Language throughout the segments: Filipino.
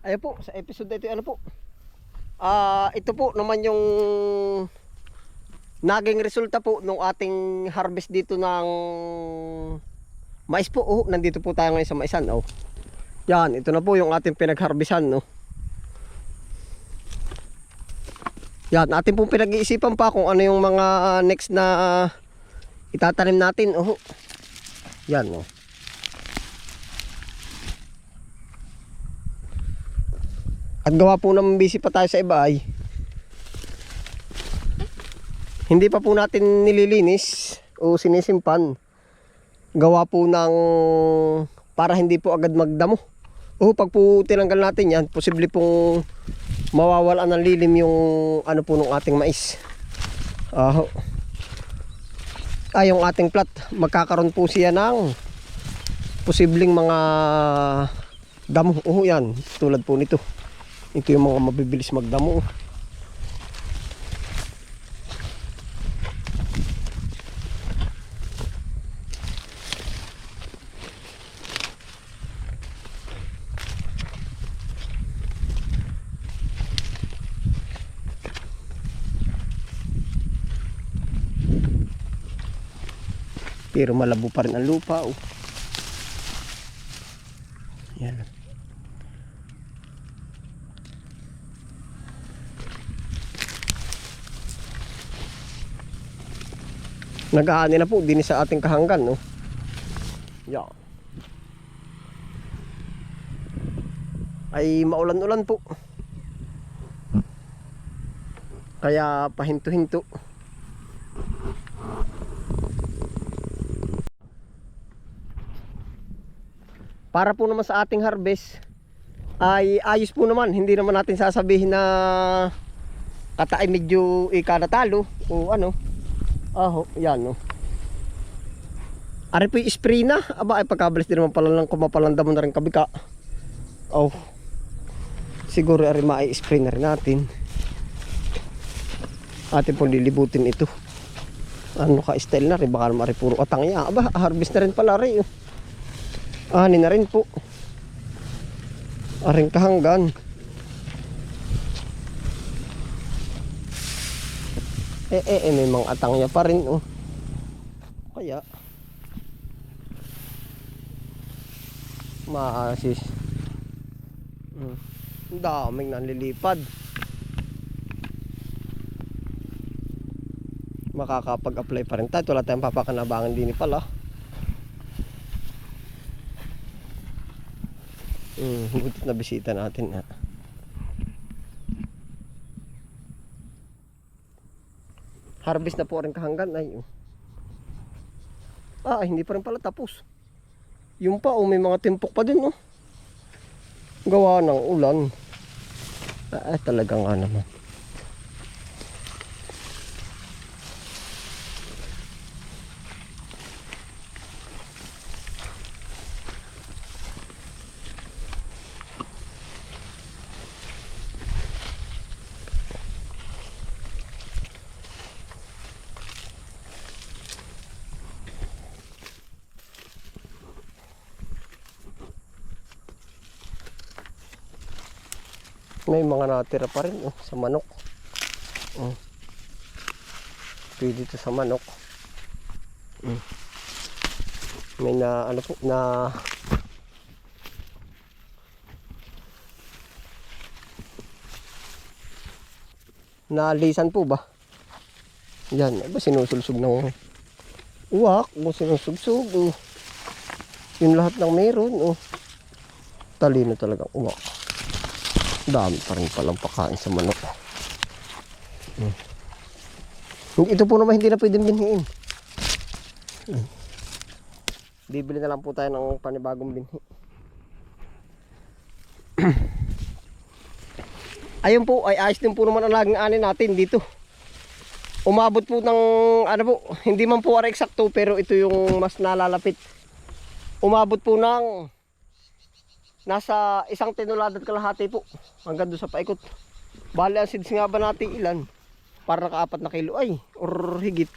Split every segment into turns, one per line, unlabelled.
Ayun po, sa episode na ito, ano po? Ah, ito po naman yung naging resulta po nung ating harvest dito ng mais po. Oh, nandito po tayo ngayon sa maisan. Oh. Yan, ito na po yung ating pinagharbisan, no. Yan, ating pong pinag-iisipan pa kung ano yung mga next na itatanim natin. Oh. Yan, oh. At gawa po ng busy pa tayo sa iba ay hindi pa po natin nililinis o sinisimpan. Gawa po ng para hindi po agad magdamo. O pag po tinanggal natin yan, posible pong mawawala ng lilim yung ano po ng ating mais. Ah, ay yung ating plat, magkakaroon po siya ng posibleng mga damo. Oo yan, tulad po nito. Ito yung mga mabibilis magdamo. Pero malabo pa rin ang lupa. Oh. Nag-aani na po din sa ating kahanggan, no? Yeah. Ay maulan-ulan po. Kaya pahinto-hinto. Para po naman sa ating harvest ay ayos po naman. Hindi naman natin sasabihin na kata ay medyo ikanatalo o ano. Aho, yan no. Ari po spray na. Aba ay pagkabalis din naman pala lang kumapalanda mo na rin kabika. Oh. Siguro ari ma-spray na rin natin. Atin pong lilibutin ito. Ano ka style na rin. Baka naman ari puro atang ya. Aba, harvest na rin pala rin. Oh. Ani na rin po. Aring kahanggan. Eh, eh, eh, may mga atang niya pa rin, oh. Kaya, maasis. Hmm. Ang daming nanlilipad. Makakapag-apply pa rin tayo. Wala tayong papakanabangan din pala. Hmm, butit na bisita natin, ha. Harvest na po rin kahanggan. Ay oh. ah hindi pa rin pala tapos. Yung pa oh may mga timpok pa din oh. Gawa ng ulan. Ah talaga nga naman may mga natira pa rin oh, sa manok oh. pwede ito sa manok mm. may na ano po na nalisan po ba yan ba sinusulsog ng uwak o sinusugsog oh. yung lahat ng meron oh. talino talagang uwak dami pa rin palang pakain sa manok hmm. ito po naman hindi na pwedeng binhiin hmm. bibili na lang po tayo ng panibagong binhi ayun po ay ayos din po naman ang laging ani natin dito umabot po ng ano po hindi man po ara eksakto pero ito yung mas nalalapit umabot po ng nasa isang tinulad at kalahati po hanggang doon sa paikot. Bali ang seeds nga ba natin ilan? Para nakaapat na kilo ay or higit.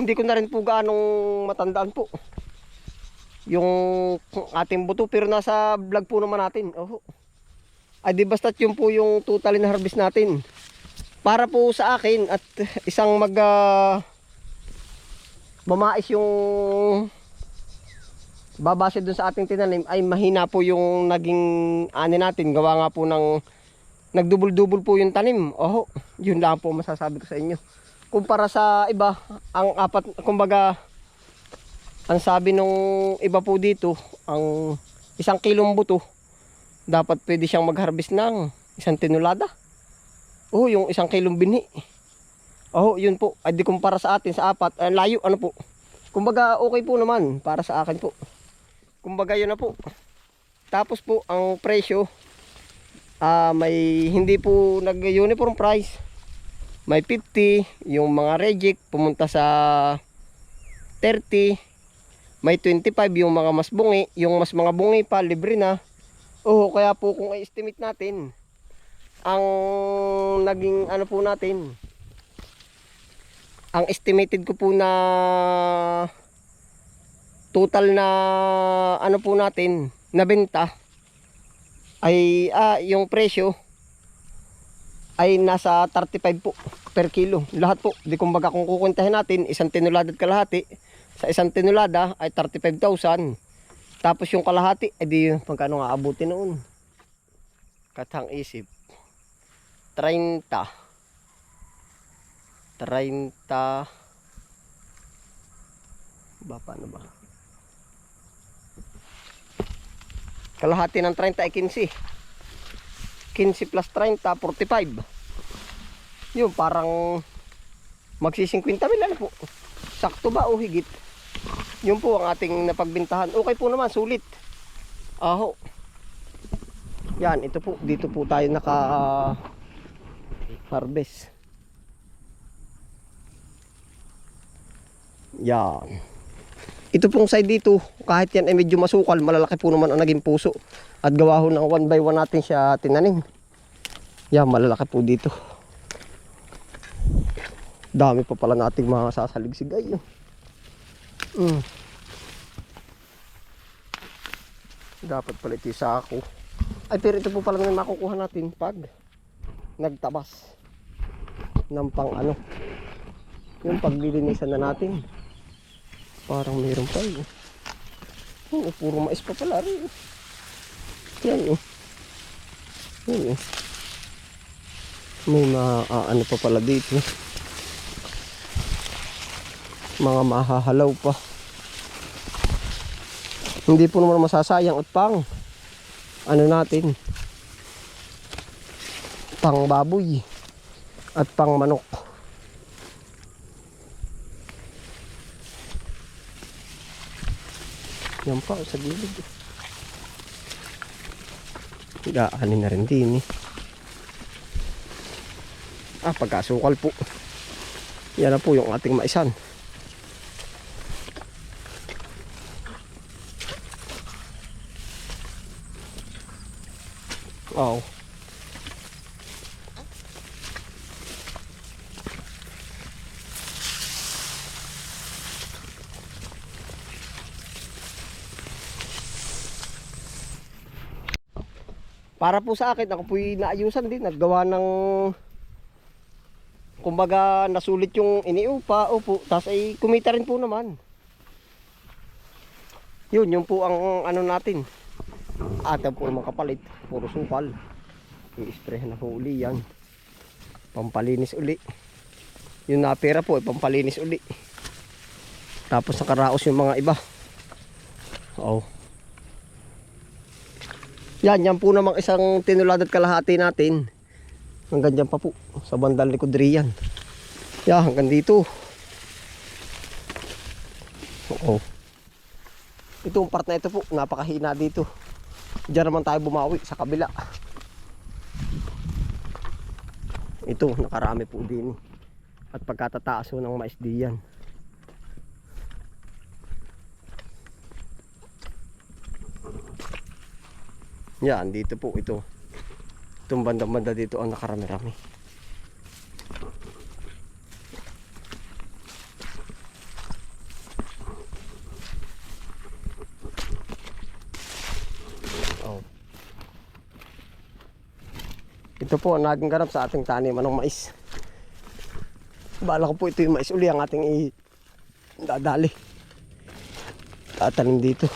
Hindi ko na rin po gaanong matandaan po. Yung ating buto pero nasa vlog po naman natin. Oh Ay di basta't yun po yung total na harvest natin. Para po sa akin at isang mag ah, mamais yung babase dun sa ating tinanim ay mahina po yung naging ani natin. Gawa nga po ng nagdubol-dubol po yung tanim. Oh, yun lang po masasabi ko sa inyo. Kumpara sa iba, ang apat, kumbaga, ang sabi nung iba po dito, ang isang kilong buto, dapat pwede siyang mag-harvest ng isang tinulada. Oh, yung isang kilong binhi. Oh, yun po. Ay di kumpara sa atin sa apat, ay, layo ano po. Kumbaga okay po naman para sa akin po. Kumbaga yun na po. Tapos po ang presyo ah may hindi po nag-uniform price. May 50, yung mga reject pumunta sa 30, may 25 yung mga mas bungi, yung mas mga bungi pa libre na. Oo, kaya po kung i-estimate natin ang naging ano po natin ang estimated ko po na total na ano po natin na benta ay ah, yung presyo ay nasa 35 po per kilo. Lahat po. Di kumbaga kung kukuntahin natin, isang tinulada at kalahati. Sa isang tinulada ay 35,000. Tapos yung kalahati, ay di magkano nga abuti noon. Katang isip. 30. 30. Ba, paano ba? Kalahati ng 30 ay 15. 15 plus 30, 45. Yun, parang magsi-50 mil ano po. Sakto ba o higit? Yun po ang ating napagbintahan. Okay po naman, sulit. Aho. Yan, ito po. Dito po tayo naka harvest. Yan. Ito pong side dito, kahit yan ay medyo masukal, malalaki po naman ang naging puso. At gawa ho ng one by one natin siya tinanim. Yan, malalaki po dito. Dami pa pala nating mga sasaligsig ay. Mm. Dapat pala ito sa ako. Ay, pero ito po pala may makukuha natin pag nagtabas ng pang ano. Yung paglilinisan na natin. Parang mayroon pa eh. Oh, puro mais pa pala rin. Yan oh. Yan oh. May mga ah, ano pa pala dito. Mga mahahalaw pa. Hindi po naman masasayang at pang ano natin pang baboy at pang manok. Yan pa, sa gilid. Daanin na rin din eh. Ah, pagkasukal po. Yan na po yung ating maisan. Wow. Para po sa akin, ako po'y naayusan din. Naggawa ng kumbaga nasulit yung iniupa. Opo, tapos ay kumita rin po naman. Yun, yun po ang ano natin. Ata po naman kapalit. Puro sukal. I-spray na po uli yan. Pampalinis uli. Yung napera po, pampalinis uli. Tapos nakaraos yung mga iba. Oh. Yan, yan po namang isang tinulad at kalahati natin. Hanggang dyan pa po. Sa bandang likod riyan. Yan, hanggang dito. Oo. Itong part na ito po, napakahina dito. Diyan naman tayo bumawi sa kabila. Ito, nakarami po din. At pagkatataas ng mais diyan. Yan, dito po ito. Itong bandang-banda dito ang nakarami-rami. Oh. Ito po ang naging ganap sa ating taniman ng mais. Bala ko po ito yung mais uli ang ating i dadali. Tatanim dito.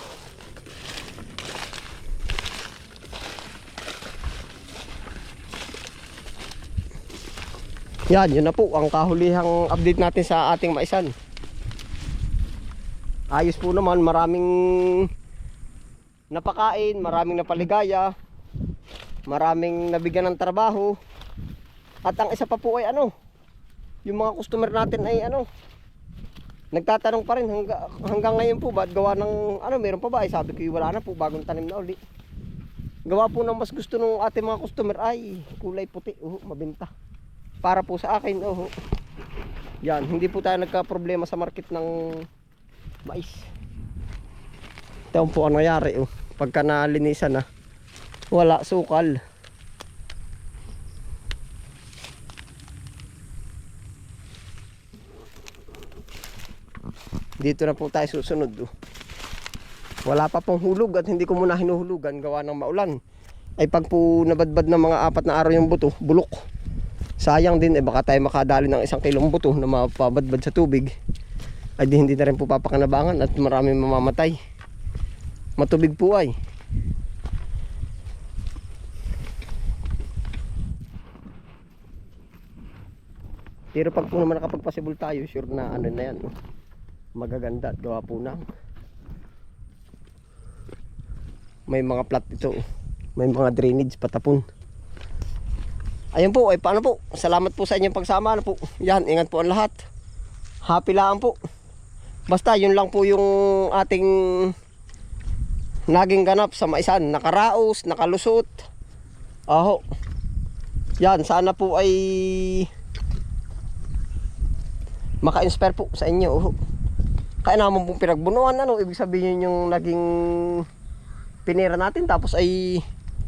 Yan, yun na po ang kahulihang update natin sa ating maisan. Ayos po naman, maraming napakain, maraming napaligaya, maraming nabigyan ng trabaho. At ang isa pa po ay ano, yung mga customer natin ay ano, nagtatanong pa rin hangga, hanggang ngayon po ba't gawa ng ano, meron pa ba? Ay sabi ko wala na po, bagong tanim na uli. Gawa po ng mas gusto ng ating mga customer ay kulay puti, uh, mabenta. Para po sa akin, oh. Yan, hindi po tayo nagka-problema sa market ng mais. Ito po ang nangyari, oh. Pagka nalinisan na, wala sukal. Dito na po tayo susunod, oh. Wala pa pong hulog at hindi ko muna hinuhulugan gawa ng maulan. Ay pag po nabadbad ng mga apat na araw yung buto, bulok. Sayang din, eh baka tayo makadali ng isang kilong buto na mapabadbad sa tubig. Ay di hindi na rin po papakanabangan at maraming mamamatay. Matubig po ay. Pero pag po naman nakapagpasibol tayo, sure na ano na yan. Magaganda at gawa po na. May mga plat ito. May mga drainage patapon. Ayun po, ay paano po? Salamat po sa inyong pagsama. Ano po? Yan, ingat po ang lahat. Happy lang po. Basta yun lang po yung ating naging ganap sa maisan. Nakaraos, nakalusot. Aho. Yan, sana po ay maka-inspire po sa inyo. Oho. Kaya naman pong pinagbunuan. Ano, ibig sabihin yung naging pinira natin tapos ay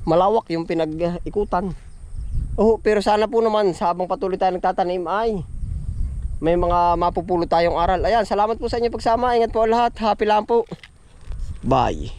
malawak yung pinag-ikutan. Oh, pero sana po naman sa habang patuloy tayo nagtatanim ay may mga mapupulot tayong aral. Ayan, salamat po sa inyo pagsama. Ingat po lahat. Happy lang po. Bye.